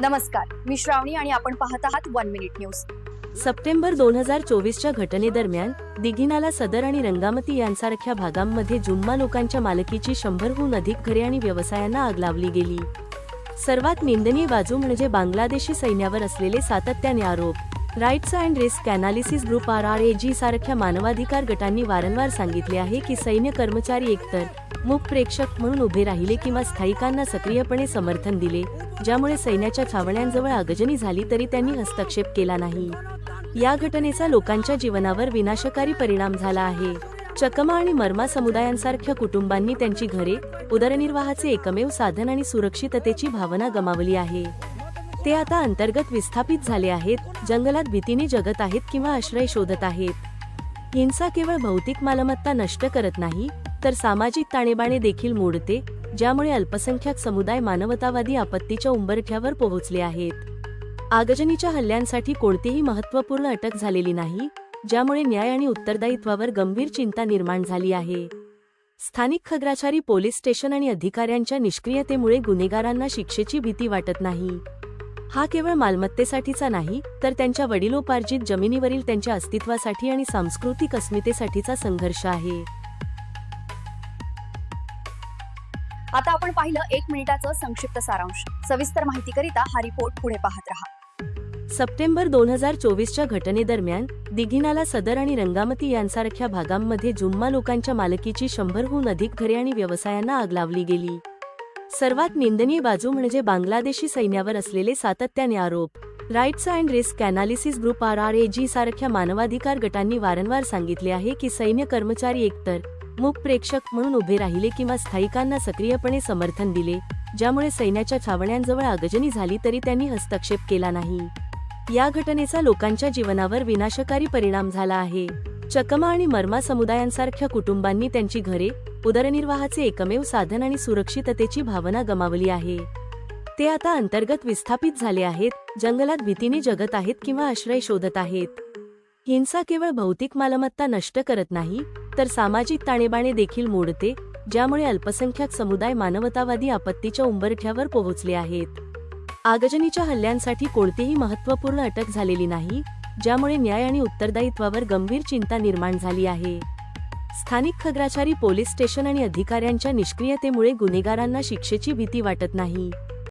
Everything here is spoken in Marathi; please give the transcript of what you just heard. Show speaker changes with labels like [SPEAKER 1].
[SPEAKER 1] नमस्कार मी श्रावणी आणि आपण पाहत आहात वन मिनिट न्यूज
[SPEAKER 2] सप्टेंबर दोन हजार चोवीसच्या घटनेदरम्यान दिघिनाला सदर आणि रंगामती यांसारख्या भागांमध्ये जुम्मा लोकांच्या मालकीची शंभरहून अधिक घरे आणि व्यवसायांना आग लावली गेली. सर्वात निंदनीय बाजू म्हणजे बांगलादेशी सैन्यावर असलेले सातत्याने आरोप. Rights and risk analysis group R R A G सारख्या मानवाधिकार गटांनी वारंवार सांगितले आहे की सैन्य कर्मचारी एकतर मूक प्रेक्षक म्हणून उभे राहिले किंवा स्थायिकांना सक्रियपणे समर्थन दिले ज्यामुळे सैन्याच्या छावण्यांजवळ आगजनी झाली तरी त्यांनी हस्तक्षेप केला नाही. या घटनेचा लोकांच्या जीवनावर विनाशकारी परिणाम झाला आहे. चकमा आणि मर्मा समुदायांसारख्या कुटुंबांनी त्यांची घरे उदरनिर्वाहाचे एकमेव साधन आणि सुरक्षिततेची भावना गमावली आहे. ते आता अंतर्गत विस्थापित झाले आहेत जंगलात भीतीने जगत आहेत किंवा आश्रय शोधत आहेत. हिंसा केवळ भौतिक मालमत्ता नष्ट करत नाही तर सामाजिक ताणेबाणे देखील मोडते ज्यामुळे अल्पसंख्याक समुदाय मानवतावादी आपत्तीच्या उंबरठ्यावर पोहोचले आहेत. आगजनीच्या हल्ल्यांसाठी कोणतीही महत्त्वपूर्ण अटक झालेली नाही ज्यामुळे न्याय आणि उत्तरदायित्वावर गंभीर चिंता निर्माण झाली आहे. स्थानिक खग्राचारी पोलीस स्टेशन आणि अधिकाऱ्यांच्या निष्क्रियतेमुळे गुन्हेगारांना शिक्षेची भीती वाटत नाही. हा केवळ मालमत्तेसाठीचा नाही तर त्यांच्या वडिलोपार्जित जमिनीवरील त्यांच्या अस्तित्वासाठी आणि सांस्कृतिक अस्मितेसाठीचा संघर्ष आहे.
[SPEAKER 1] आता आपण पाहिलं एक मिनिटाचं संक्षिप्त सारांश. सविस्तर माहितीकरिता हा रिपोर्ट पुढे पाहत रहा.
[SPEAKER 2] सप्टेंबर दोन हजार चोवीसच्या घटनेदरम्यान दिघिनाला सदर आणि रंगामती यांसारख्या भागांमध्ये जुम्मा लोकांच्या मालकीची शंभरहून अधिक घरे आणि व्यवसायांना आग लावली गेली. सर्वात निंदनीय बाजू म्हणजे बांगलादेशी सैन्यावर असलेले सातत्याने आरोप. Rights and risk analysis group R R A G सारख्या मानवाधिकार गटांनी वारंवार सांगितले आहे की सैन्य कर्मचारी एकतर मूक प्रेक्षक म्हणून उभे राहिले किंवा स्थायिकांना सक्रियपणे समर्थन दिले ज्यामुळे सैन्याच्या छावण्यांजवळ आगजनी झाली तरी त्यांनी हस्तक्षेप केला नाही. या घटनेचा लोकांच्या जीवनावर विनाशकारी परिणाम झाला आहे. चकमा आणि मर्मा समुदायांसारख्या कुटुंबांनी त्यांची घरे उदरनिर्वाहाचे एकमेव साधन आणि सुरक्षिततेची भावना गमावली आहे. ते आता अंतर्गत विस्थापित झाले आहेत जंगलात भीतीने जगत आहेत किंवा आश्रय शोधत आहेत. हिंसा केवळ भौतिक मालमत्ता नष्ट करत नाही तर सामाजिक ताणेबाणे देखील मोडते ज्यामुळे अल्पसंख्याक समुदाय मानवतावादी आपत्तीच्या उंबरठ्यावर पोहोचले आहेत. आगजनीच्या हल्ल्यांसाठी कोणतीही महत्त्वपूर्ण अटक झालेली नाही ज्यामुळे न्याय आणि उत्तरदायित्वावर गंभीर चिंता निर्माण झाली आहे. स्थानिक खग्राचारी पोलीस स्टेशन आणि अधिकाऱ्यांच्या निष्क्रियतेमुळे गुन्हेगारांना शिक्षेची भीती वाटत नाही.